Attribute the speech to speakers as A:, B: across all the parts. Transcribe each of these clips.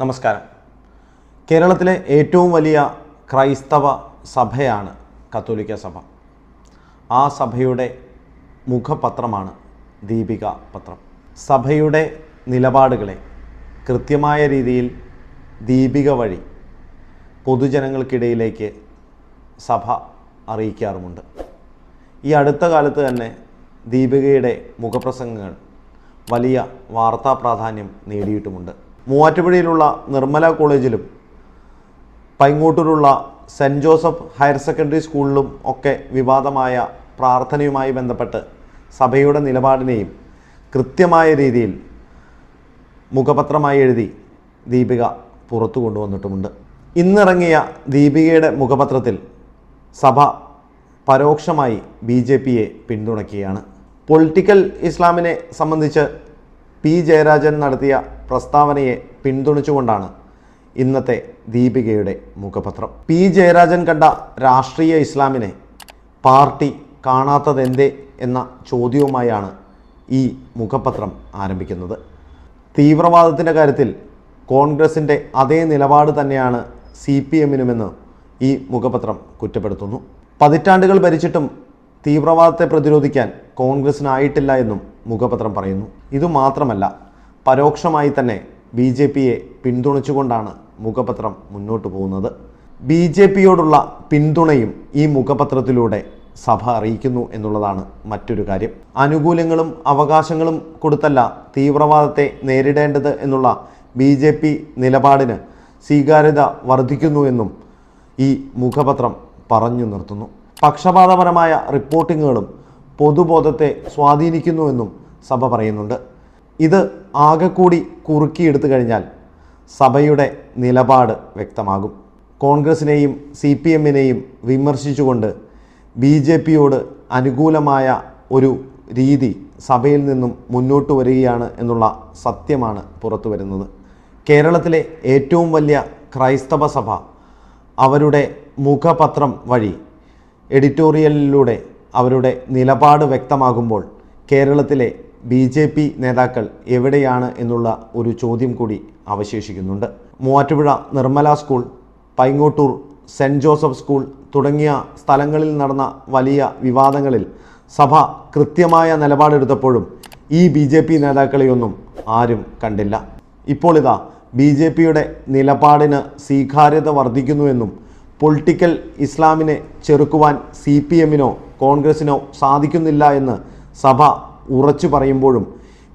A: നമസ്കാരം. കേരളത്തിലെ ഏറ്റവും വലിയ ക്രൈസ്തവ സഭയാണ് കത്തോലിക്ക സഭ. ആ സഭയുടെ മുഖപത്രമാണ് ദീപിക പത്രം. സഭയുടെ നിലപാടുകളെ കൃത്യമായ രീതിയിൽ ദീപിക വഴി പൊതുജനങ്ങൾക്കിടയിലേക്ക് സഭ അറിയിക്കാറുമുണ്ട്. ഈ അടുത്ത കാലത്ത് തന്നെ ദീപികയുടെ മുഖപ്രസംഗങ്ങൾ വലിയ വാർത്താ പ്രാധാന്യം നേടിയിട്ടുമുണ്ട്. മൂവാറ്റുപുഴയിലുള്ള നിർമ്മല കോളേജിലും പൈങ്ങോട്ടൂരുള്ള സെന്റ് ജോസഫ് ഹയർ സെക്കൻഡറി സ്കൂളിലും ഒക്കെ വിവാദമായ പ്രാർത്ഥനയുമായി ബന്ധപ്പെട്ട് സഭയുടെ നിലപാടിനെയും കൃത്യമായ രീതിയിൽ മുഖപത്രമായി എഴുതി ദീപിക പുറത്തു കൊണ്ടുവന്നിട്ടുമുണ്ട്. ഇന്നിറങ്ങിയ ദീപികയുടെ മുഖപത്രത്തിൽ സഭ പരോക്ഷമായി ബി ജെ പിയെ പിന്തുണയ്ക്കുകയാണ്. പൊളിറ്റിക്കൽ ഇസ്ലാമിനെ സംബന്ധിച്ച് പി ജയരാജൻ നടത്തിയ പ്രസ്താവനയെ പിന്തുണച്ചുകൊണ്ടാണ് ഇന്നത്തെ ദീപികയുടെ മുഖപത്രം. പി ജയരാജൻ കണ്ട രാഷ്ട്രീയ ഇസ്ലാമിനെ പാർട്ടി കാണാത്തതെന്തേ എന്ന ചോദ്യവുമായാണ് ഈ മുഖപത്രം ആരംഭിക്കുന്നത്. തീവ്രവാദത്തിന്റെ കാര്യത്തിൽ കോൺഗ്രസിന്റെ അതേ നിലപാട് തന്നെയാണ് സി പി എമ്മിനുമെന്ന് ഈ മുഖപത്രം കുറ്റപ്പെടുത്തുന്നു. പതിറ്റാണ്ടുകൾ ഭരിച്ചിട്ടും തീവ്രവാദത്തെ പ്രതിരോധിക്കാൻ കോൺഗ്രസിനായിട്ടില്ല എന്നും മുഖപത്രം പറയുന്നു. ഇതുമാത്രമല്ല പരോക്ഷമായി തന്നെ ബി ജെ പിയെ പിന്തുണച്ചുകൊണ്ടാണ് മുഖപത്രം മുന്നോട്ട് പോകുന്നത്. ബി ജെ പിയോടുള്ള പിന്തുണയും ഈ മുഖപത്രത്തിലൂടെ സഭ അറിയിക്കുന്നു എന്നുള്ളതാണ് മറ്റൊരു കാര്യം. അനുകൂല്യങ്ങളും അവകാശങ്ങളും കൊടുത്തല്ല തീവ്രവാദത്തെ നേരിടേണ്ടത് എന്നുള്ള ബി ജെ പി നിലപാടിന് സ്വീകാര്യത വർദ്ധിക്കുന്നു എന്നും ഈ മുഖപത്രം പറഞ്ഞു നിർത്തുന്നു. പക്ഷപാതപരമായ റിപ്പോർട്ടിങ്ങുകളും പൊതുബോധത്തെ സ്വാധീനിക്കുന്നുവെന്നും സഭ പറയുന്നുണ്ട്. ഇത് ആകെ കൂടി കുറുക്കിയെടുത്തു കഴിഞ്ഞാൽ സഭയുടെ നിലപാട് വ്യക്തമാകും. കോൺഗ്രസിനെയും സി പി എമ്മിനെയും വിമർശിച്ചുകൊണ്ട് ബി ജെ പിയോട് അനുകൂലമായ ഒരു രീതി സഭയിൽ നിന്നും മുന്നോട്ട് വരികയാണ് എന്നുള്ള സത്യമാണ് പുറത്തു വരുന്നത്. കേരളത്തിലെ ഏറ്റവും വലിയ ക്രൈസ്തവ സഭ അവരുടെ മുഖപത്രം വഴി എഡിറ്റോറിയലിലൂടെ അവരുടെ നിലപാട് വ്യക്തമാകുമ്പോൾ കേരളത്തിലെ ബി ജെ പി നേതാക്കൾ എവിടെയാണ് എന്നുള്ള ഒരു ചോദ്യം കൂടി അവശേഷിക്കുന്നുണ്ട്. Muvattupuzha Nirmala school Paingottoor saint Joseph school തുടങ്ങിയ സ്ഥലങ്ങളിൽ നടന്ന വലിയ വിവാദങ്ങളിൽ സഭ കൃത്യമായ നിലപാടെടുത്തപ്പോഴും ഈ ബി ജെ പി നേതാക്കളെയൊന്നും ആരും കണ്ടില്ല. ഇപ്പോൾ ഇതാ ബി ജെ പിയുടെ നിലപാടിന് സ്വീകാര്യത വർദ്ധിക്കുന്നുവെന്നും പൊളിറ്റിക്കൽ ഇസ്ലാമിനെ ചെറുക്കുവാൻ സി പി എമ്മിനോ കോൺഗ്രസിനോ സാധിക്കുന്നില്ല എന്ന് സഭ ഉറച്ചു പറയുമ്പോഴും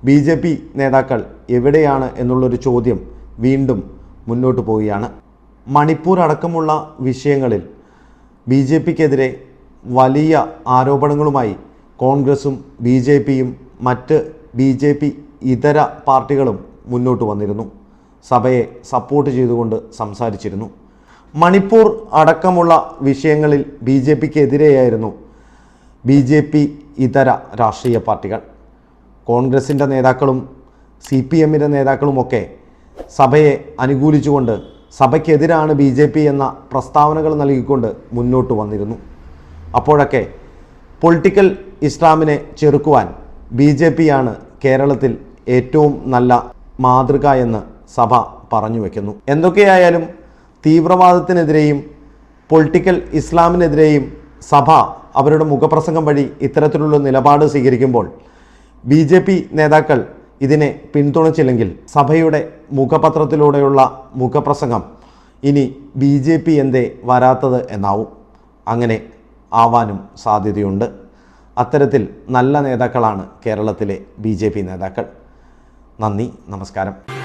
A: ബി ജെ പി നേതാക്കൾ എവിടെയാണ് എന്നുള്ളൊരു ചോദ്യം വീണ്ടും മുന്നോട്ട് പോവുകയാണ്. മണിപ്പൂർ അടക്കമുള്ള വിഷയങ്ങളിൽ ബി ജെ പിക്കെതിരെ വലിയ ആരോപണങ്ങളുമായി കോൺഗ്രസും ബി ജെ പിയും മറ്റ് ബി ജെ പി ഇതര പാർട്ടികളും മുന്നോട്ട് വന്നിരുന്നു. സഭയെ സപ്പോർട്ട് ചെയ്തുകൊണ്ട് സംസാരിച്ചിരുന്നു. മണിപ്പൂർ അടക്കമുള്ള വിഷയങ്ങളിൽ ബി ജെ പിക്ക് എതിരെയായിരുന്നു ബി ജെ പി ഇതര രാഷ്ട്രീയ പാർട്ടികൾ. കോൺഗ്രസിന്റെ നേതാക്കളും സി പി എമ്മിന്റെ നേതാക്കളുമൊക്കെ സഭയെ അനുകൂലിച്ചുകൊണ്ട് സഭയ്ക്കെതിരാണ് ബി ജെ പി എന്ന പ്രസ്താവനകൾ നൽകിക്കൊണ്ട് മുന്നോട്ട് വന്നിരുന്നു. അപ്പോഴൊക്കെ പൊളിറ്റിക്കൽ ഇസ്ലാമിനെ ചെറുക്കുവാൻ ബി ജെ പിയാണ് കേരളത്തിൽ ഏറ്റവും നല്ല മാതൃക എന്ന് സഭ പറഞ്ഞു വയ്ക്കുന്നു എന്തൊക്കെയായാലും തീവ്രവാദത്തിനെതിരെയും പൊളിറ്റിക്കൽ ഇസ്ലാമിനെതിരെയും സഭ അവരുടെ മുഖപ്രസംഗം വഴി ഇത്തരത്തിലുള്ള നിലപാട് സ്വീകരിക്കുമ്പോൾ ബി ജെ പി നേതാക്കൾ ഇതിനെ പിന്തുണച്ചില്ലെങ്കിൽ സഭയുടെ മുഖപത്രത്തിലൂടെയുള്ള മുഖപ്രസംഗം ഇനി ബി ജെ പി എന്തേ വരാത്തത് എന്നാവും. അങ്ങനെ ആവാനും സാധ്യതയുണ്ട്. അത്തരത്തിൽ നല്ല നേതാക്കളാണ് കേരളത്തിലെ ബി നേതാക്കൾ. നന്ദി നമസ്കാരം.